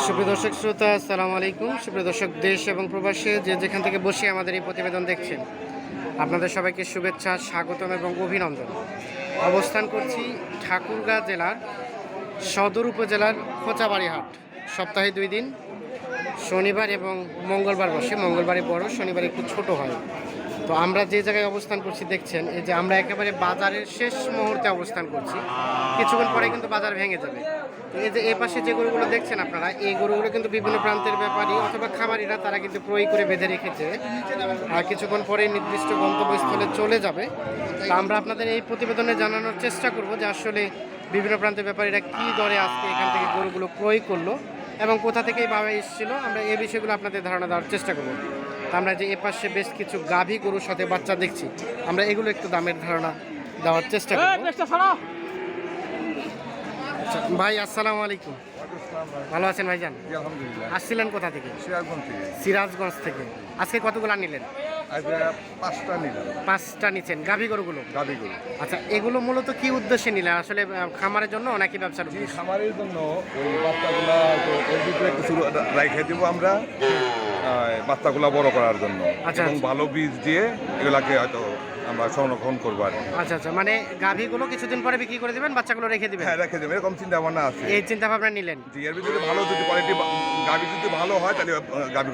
সুপ্রিয় দর্শক শ্রোতা, আসসালামু আলাইকুম। সুপ্রিয় দর্শক, দেশ এবং প্রবাসে যে যেখান থেকে বসে আমাদের এই প্রতিবেদন দেখছেন, আপনাদের সবাইকে শুভেচ্ছা, স্বাগতম এবং অভিনন্দন। অবস্থান করছি ঠাকুরগাঁ জেলার সদর উপজেলার খোঁচাবাড়ি হাট সপ্তাহে দুই দিন, শনিবার এবং মঙ্গলবার বসে। মঙ্গলবারে বড়, শনিবার একটু ছোট হয়। তো আমরা যে জায়গায় অবস্থান করছি, দেখছেন, এই যে আমরা একেবারে বাজারের শেষ মুহূর্তে অবস্থান করছি। কিছুক্ষণ পরে কিন্তু বাজার ভেঙে যাবে। তো এই যে এ পাশে যে গরুগুলো দেখছেন আপনারা, এই গরুগুলো কিন্তু বিভিন্ন প্রান্তের ব্যাপারী অথবা খামারিরা তারা কিন্তু ক্রয় করে বেঁধে রেখেছে। আর কিছুক্ষণ পরে নির্দিষ্ট গন্তব্যস্থলে চলে যাবে। তা আমরা আপনাদের এই প্রতিবেদনে জানানোর চেষ্টা করব যে আসলে বিভিন্ন প্রান্তের ব্যাপারীরা কী দরে আজকে এখান থেকে গরুগুলো ক্রয় করল এবং কোথা থেকে এইভাবে এসেছিল। আমরা এই বিষয়গুলো আপনাদের ধারণা দেওয়ার চেষ্টা করব। আমরা যে এপাশে বেশ কিছু গাভী গরুর সাথে বাচ্চা দেখছি। আমরা এগুলো একটু দামের ধারণা দেওয়ার চেষ্টা করব। আচ্ছা, ভাই আসসালামু আলাইকুম। ভালো আছেন ভাইজান? জি, আলহামদুলিল্লাহ। আসছিলেন কোথা থেকে? সিরাজগঞ্জ থেকে। আজকে কতগুলো নিলেন? পাঁচটা নিলাম। পাঁচটা নিচ্ছেন গাভী গরুগুলো? গাবিগুলো আচ্ছা এগুলো মূলত কি উদ্দেশ্যে নিলেন? আসলে খামারের জন্য নাকি ব্যবসার জি খামারের জন্য ওই বাচ্চাগুলা তো ভিতরে কিছু রাইখে দিব আমরা। বাচ্চাগুলা বড় করার জন্য। আচ্ছা, এবং আচ্ছা। ভালো বীজ দিয়ে এগুলাকে হয়তো আমরা সংরক্ষণ করব আর আচ্ছা আচ্ছা মানে গাভীগুলো কিছুদিন পরে বিক্রি করে দিবেন বাচ্চাগুলো রেখে দিবেন? হ্যাঁ রেখে দেবেন এরকম চিন্তা ভাবনা আছে। এই চিন্তা ভাবনা নিলেন? জি এর ভিতরে ভালো যদি কোয়ালিটি গাবি যদি ভালো হয় তাহলে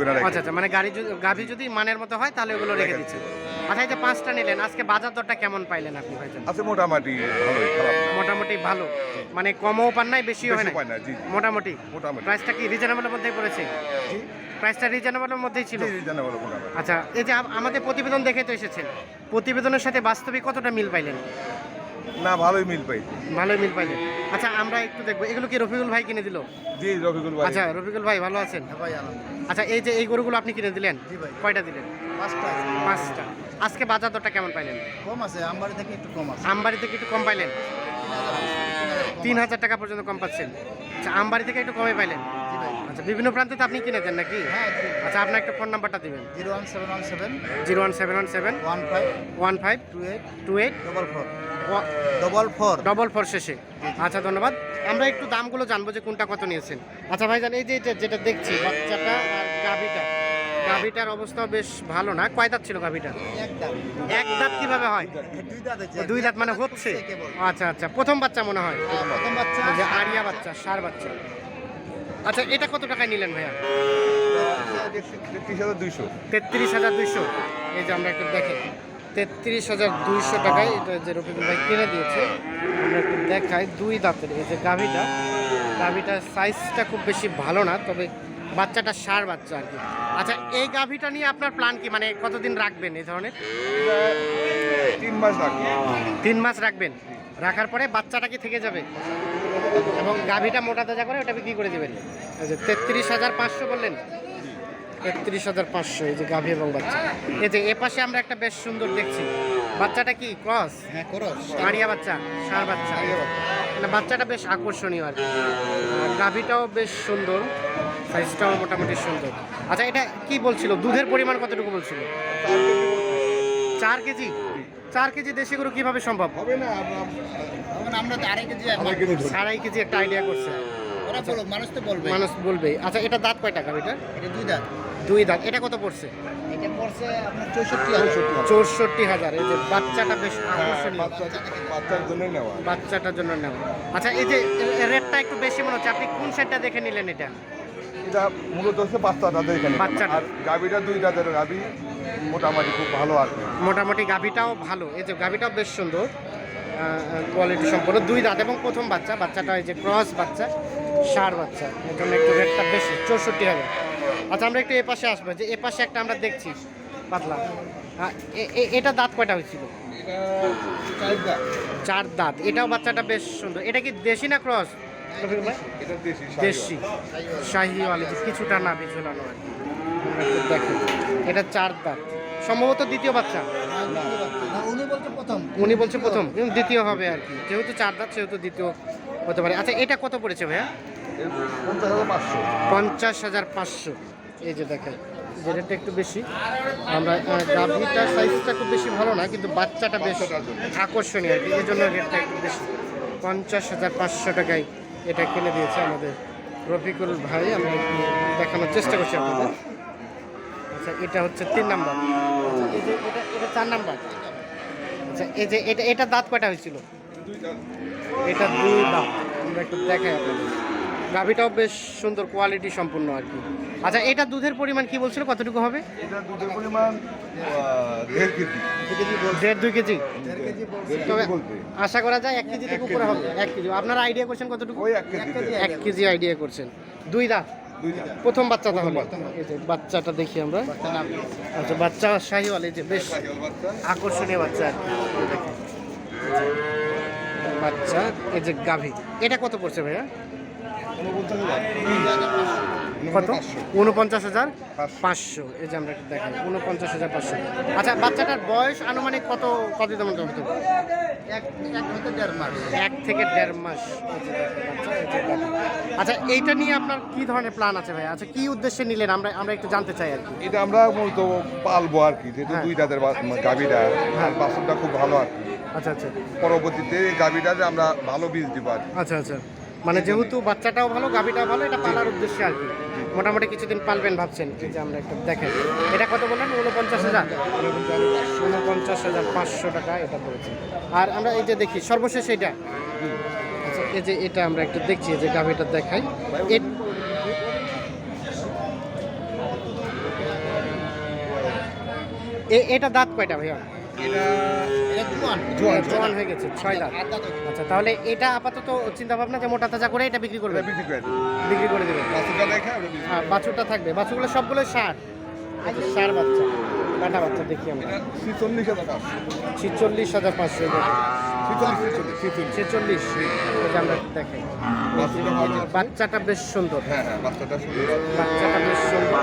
রেখে আচ্ছা আচ্ছা মানে গাড়ি যদি গাভী যদি মানের মতো হয় তাহলে ওগুলো রেখে দিচ্ছেন। আচ্ছা এই যে পাঁচটা নিলেন। আজকে বাজার দরটা কেমন পাইলেন আপনি ভাইজান? আছে মোটামুটি ভালোই খারাপ না। মোটামুটি ভালো। মানে কমও পান নাই বেশিও হয় বেশি না পায় না জি জি। মোটামুটি। মোটামুটি। প্রাইসটা কি রিজনেবলের মধ্যেই পড়েছে? জি। প্রাইসটা রিজনেবলের মধ্যেই ছিল? জি, জি, জানা মোটামুটি। আচ্ছা এই যে আম- আমাদের প্রতিবেদন দেখে তো এসেছেন। প্রতিবেদনের সাথে বাস্তবিক কতটা মিল পাইলেন? না ভালোই মিল পাই। ভালোই মিল পাইলেন আচ্ছা আমরা একটু দেখব। এগুলো কি রফিকুল ভাই কিনে দিল? জি রফিকুল ভাই। আচ্ছা রফিকুল ভাই ভালো আছেন? ভাই আনন্দ আচ্ছা এই যে এই গরুগুলো আপনি কিনে দিলেন? জি ভাই। কয়টা দিলেন? পাঁচটা। পাঁচটা। আজকে বাজার দরটা কেমন পাইলেন? কম আছে আমবাড়ি থেকে একটু কম আছে। আমবাড়ি থেকে একটু কম পাইলেন? তিন হাজার টাকা পর্যন্ত কম পাচ্ছেন। আচ্ছা আমবাড়ি থেকে একটু কমে পাইলেন? আচ্ছা বিভিন্ন প্রান্তে তো আপনি কিনে দেন নাকি? হ্যাঁ আচ্ছা আপনার একটা ফোন নাম্বারটা দিবেন। Zero one seven one seven zero one seven one seven one five one five two eight two eight double four. Double four double four শেষে। আচ্ছা ধন্যবাদ। আমরা একটু দামগুলো জানব যে কোনটা কত নিয়েছেন। আচ্ছা ভাইজান এই যে এটা যেটা দেখছি বাচ্চাটা আর গাভিটা গাভিটার অবস্থা বেশ ভালো না? কয় দাঁত ছিল গাভিটা এক দাঁত। কীভাবে হয়? দুই দাঁত দুই দাঁত মানে হচ্ছে? আচ্ছা আচ্ছা প্রথম বাচ্চা মনে হয়? হ্যাঁ, প্রথম বাচ্চা। যে আরিয়া বাচ্চা সার বাচ্চা। আচ্ছা এটা কত টাকায় নিলেন ভাইয়া? তেত্রিশ হাজার দুইশো। তেত্রিশ হাজার দুইশো। এই যে আমরা একটু দেখেন। তেত্রিশ হাজার দুইশো টাকায় এটা যে রফিকুল ভাই কিনে দিয়েছে আমরা একটু দেখাই দুই দাঁতের এই যে গাভিটা। গাভিটার সাইজটা খুব বেশি ভালো না তবে বাচ্চাটা সার বাচ্চা আর কি। আচ্ছা এই গাভিটা নিয়ে আপনার প্ল্যান কি? মানে কতদিন রাখবেন এই ধরনের? তিন মাস লাগবে তিন মাস রাখবেন? রাখার পরে বাচ্চাটা কি থেকে যাবে? এবং গাভিটা মোটা তাজা করে ওটা বিক্রি করে দেবেন? তেত্রিশ হাজার পাঁচশো বললেন। তেত্রিশ হাজার পাঁচশো এই যে গাভি এবং বাচ্চা। এই যে এপাশে আমরা একটা বেশ সুন্দর দেখছি। বাচ্চাটা কি ক্রস? হ্যাঁ করস। আড়িয়া বাচ্চা সার বাচ্চা। মানে বাচ্চাটা বেশ আকর্ষণীয় আর গাভিটাও বেশ সুন্দর সাইজটাও মোটামুটি সুন্দর। আচ্ছা এটা কি বলছিল? দুধের পরিমাণ কতটুকু বলছিল? চার কেজি? চার কেজি দেশি গরু কীভাবে সম্ভব? হবে না আমরা তো আড়াই কেজি আড়াই কেজি একটা আইডিয়া করছে। মানুষ তো বলবে। মানুষ বলবে আচ্ছা এটা দাঁত কয় টাকা এটা? এটা দুই দাঁত। দুই দাঁত। এটা কত পড়ছে? এটা পড়ছে আপনার চৌষট্টি হাজার। এই যে বাচ্চাটা বেশ আকর্ষণীয়। বাচ্চা বাচ্চার জন্য নেওয়া। বাচ্চাটার জন্য নেওয়া। আচ্ছা এই যে রেটটা একটু বেশি মনে হচ্ছে আপনি কোন সাইডটা দেখে নিলেন এটা? এটা মূলত হচ্ছে বাচ্চাটা এখানে বাচ্চাটা। গাবিটা দুই দাঁতের গাবি মোটামুটি খুব ভালো আর মোটামুটি গাভিটাও ভালো। এই যে গাভিটাও বেশ সুন্দর কোয়ালিটি সম্পন্ন। দুই দাঁত এবং প্রথম বাচ্চা। বাচ্চাটা এই যে ক্রস বাচ্চা সার বাচ্চা। এর জন্য একটু রেটটা বেশি চৌষট্টি হাজার। আচ্ছা আমরা একটু এপাশে আসব। যে এপাশে একটা আমরা দেখছি পাতলা। এ- এ- এটা দাঁত কয়টা হয়েছিল? চার দাঁত। এটাও বাচ্চাটা বেশ সুন্দর। এটা কি দেশি না ক্রস? দেশি দেশি। শাহিওয়ালি কিছুটা না বিঝুলানো আর কি। দেখেন। এটা চার দাঁত। সম্ভবত দ্বিতীয় বাচ্চা? উনি বলছে প্রথম। উনি বলছে প্রথম। দ্বিতীয় হবে আর কি। যেহেতু চার দাঁত সেহেতু দ্বিতীয় হতে পারে। আচ্ছা এটা কত পড়েছে ভাইয়া? পঞ্চাশ হাজার পাঁচশো। এই যে দেখেন যে রেটটা একটু বেশি। আমরা গাভীটার সাইজটা খুব বেশি ভালো না, কিন্তু বাচ্চাটা বেশ আকর্ষণীয় আর কি। এই জন্য রেটটা একটু বেশি। পঞ্চাশ হাজার পাঁচশো টাকায় এটা কিনে দিয়েছে আমাদের রফিকুল ভাই। একটু দেখানোর চেষ্টা করছি আপনাদের। আচ্ছা এটা হচ্ছে তিন নাম্বার। এটা এটা চার নাম্বার। আচ্ছা এই যে এটা এটা দাঁত কয়টা হয়েছিল? এটা দুই দাঁত। আমরা একটু দেখাই আপনাদের। গাভিটাও বেশ সুন্দর কোয়ালিটি সম্পূর্ণ আর কি। আচ্ছা এটা দুধের পরিমাণ কি বলছিল? কতটুকু হবে? এটা দুধের পরিমাণ দেড় দুই কেজি? তবে আশা করা যায় এক কেজি থেকে উপরে হবে। এক কেজি। আপনারা আইডিয়া করছেন কতটুকু? এক কেজি আইডিয়া করছেন। দুই দাঁত? দুইটা প্রথম বাচ্চা তাহলে। বাচ্চাটা দেখি আমরা। আচ্ছা বাচ্চা শাহিওয়াল এই যে বেশ আকর্ষণীয় বাচ্চা। বাচ্চা এই যে গাভী। এটা কত পড়ছে ভাইয়া? কত? উনপঞ্চাশ হাজার পাঁচশো। এই যে আমরা একটু দেখাই উনপঞ্চাশ হাজার পাঁচশো। আচ্ছা বাচ্চাটার বয়স আনুমানিক কত কত দিনের মতো হতে? এক এক দেড় মাস। এক থেকে দেড় মাস। আচ্ছা এইটা নিয়ে আপনার কি ধরনের প্ল্যান আছে ভাই? আচ্ছা কি উদ্দেশ্যে নিলেন? আমরা আমরা একটু জানতে চাই আর কি। এটা আমরা মূলত পালবো আর কি যেহেতু হ্যাঁ। দুই গাভীটা হ্যাঁ। বাসনটা খুব ভালো আর কি। আচ্ছা আচ্ছা। পরবর্তীতে এই গাভীটাতে আমরা ভালো বীজ দিব আর আচ্ছা আচ্ছা। মানে যেহেতু বাচ্চাটাও ভালো, গাভিটাও ভালো, এটা পালার উদ্দেশ্যে আর কি। মোটামুটি কিছুদিন পালবেন ভাবছেন। যে আমরা একটু দেখেন। এটা কত বললেন? উনপঞ্চাশ হাজার? উনপঞ্চাশ হাজার পাঁচশো টাকা এটা পড়েছে আর আমরা এই যে দেখি, সর্বশেষ এটা আচ্ছা এই যে এটা আমরা একটু দেখছি যে গাভিটা দেখাই। এটা দাঁত কয়টা ভাইয়া? এটা জোয়ান হয়ে গেছে ছয় দাঁত। আচ্ছা তাহলে এটা আপাতত চিন্তা ভাবনা যে মোটা তাজা করে এটা বিক্রি করবে বিক্রি করে বিক্রি করে দেবে। আর বাছুরটা থাকবে। বাছুরগুলো সবগুলো সার। সার বাচ্চা কাটা বাচ্চা দেখি আমরা। ছিচল্লিশ হাজার পাঁচশো। ছিচল্লিশ হাজার পাঁচশো। ছিচল্লিশ আমরা দেখাই বাচ্চাটা বেশ সুন্দর। হ্যাঁ হ্যাঁ বাচ্চাটা বেশ সুন্দর।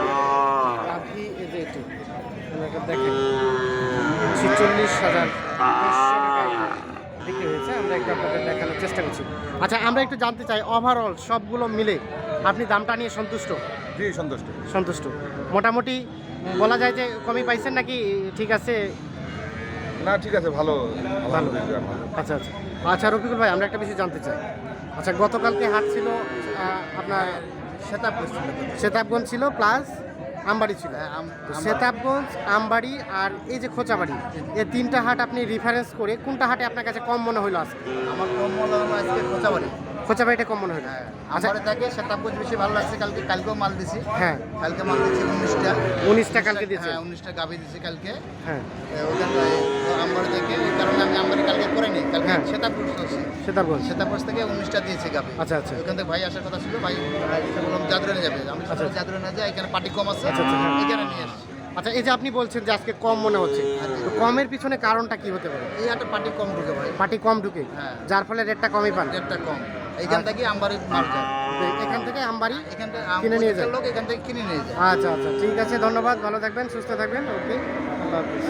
আভি এই যে এটি আমরা ছিচল্লিশ হাজার। বিক্রি হয়েছে আমরা একটু আপনাদের দেখানোর চেষ্টা করছি। আচ্ছা আমরা একটু জানতে চাই ওভারঅল সবগুলো মিলে আপনি দামটা নিয়ে সন্তুষ্ট? জি সন্তুষ্ট। সন্তুষ্ট। মোটামুটি বলা যায় যে কমই পাইছেন নাকি ঠিক আছে? না ঠিক আছে ভালো। ভালো। আচ্ছা আচ্ছা। আচ্ছা রফিকুল ভাই আমরা একটা বিষয় জানতে চাই। আচ্ছা গতকালকে হাট ছিল আপনার সেতাবগঞ্জ ছিল। সেতাবগঞ্জ ছিল প্লাস আমবাড়ি ছিল। হ্যাঁ। সেতাবগঞ্জ আমবাড়ি আর এই যে খোঁচাবাড়ি এই তিনটা হাট আপনি রিফারেন্স করে কোনটা হাটে আপনার কাছে কম মনে হইল আজকে? আমার কম মনে হলো আজকে খোঁচাবাড়ি। খোঁচাবাড়িটা কম মনে হ্যাঁ? আচ্ছা আমার থাকে সেতাবগঞ্জ বেশি ভালো লাগছে কালকে কালকেও মাল দিছি। হ্যাঁ। কালকে মাল দিয়েছি উনিশটা। উনিশটা কালকে দিয়েছে হ্যাঁ উনিশটা গাভি দিয়েছি কালকে। হ্যাঁ। ওখানটায় আমার থেকে এই কারণে আমি আমবাড়ি কালকে করে নিই। কালকে করছি সেতাবগঞ্জ সেতাবগঞ্জ থেকে উনিশটা দিয়েছি গাভি। আচ্ছা আচ্ছা। ওখান থেকে ভাই আসার কথা ছিল ভাই বললাম জাদুরানে যাবে। আমি আচ্ছা। সকালে জাদুরানে যাই এখানে পার্টি কম আছে আচ্ছা, আচ্ছা, হ্যাঁ। এখানে নিয়ে এসছি আচ্ছা এই যে আপনি বলছেন যে আজকে কম মনে হচ্ছে তো কমের পিছনে কারণটা কি হতে পারে? এই হাটে পার্টি কম ঢুকে ভাই। পার্টি কম ঢুকে হ্যাঁ। যার ফলে রেটটা কমই পান। রেটটা কম। এইখান থেকে আমবাড়ি মাল যায়। এখান থেকে আমবাড়ি এখান থেকে কিনে নিয়ে যায়। লোক এখান থেকে কিনে নিয়ে যায়। আচ্ছা আচ্ছা ঠিক আছে ধন্যবাদ ভালো থাকবেন সুস্থ থাকবেন ওকে আল্লাহ হাফিজ।